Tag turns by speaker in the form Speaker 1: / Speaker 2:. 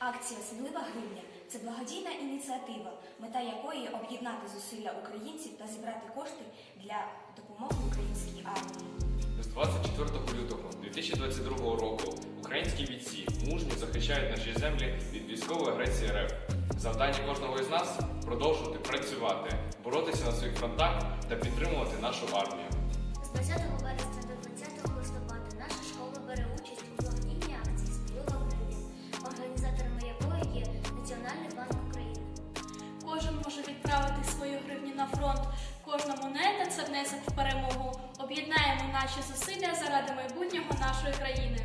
Speaker 1: Акція Смілива гривня це благодійна ініціатива, мета якої об'єднати зусилля українців та зібрати кошти для допомоги українській армії.
Speaker 2: З 24 лютого 2022 року українські бійці мужньо захищають наші землі від військової агресії РФ. Завдання кожного із нас продовжувати працювати, боротися на своїх фронтах та підтримувати нашу армію.
Speaker 3: З 20 вересня до
Speaker 4: на фронт. Кожна монета це внесок в перемогу. Об'єднаємо наші зусилля заради майбутнього нашої країни.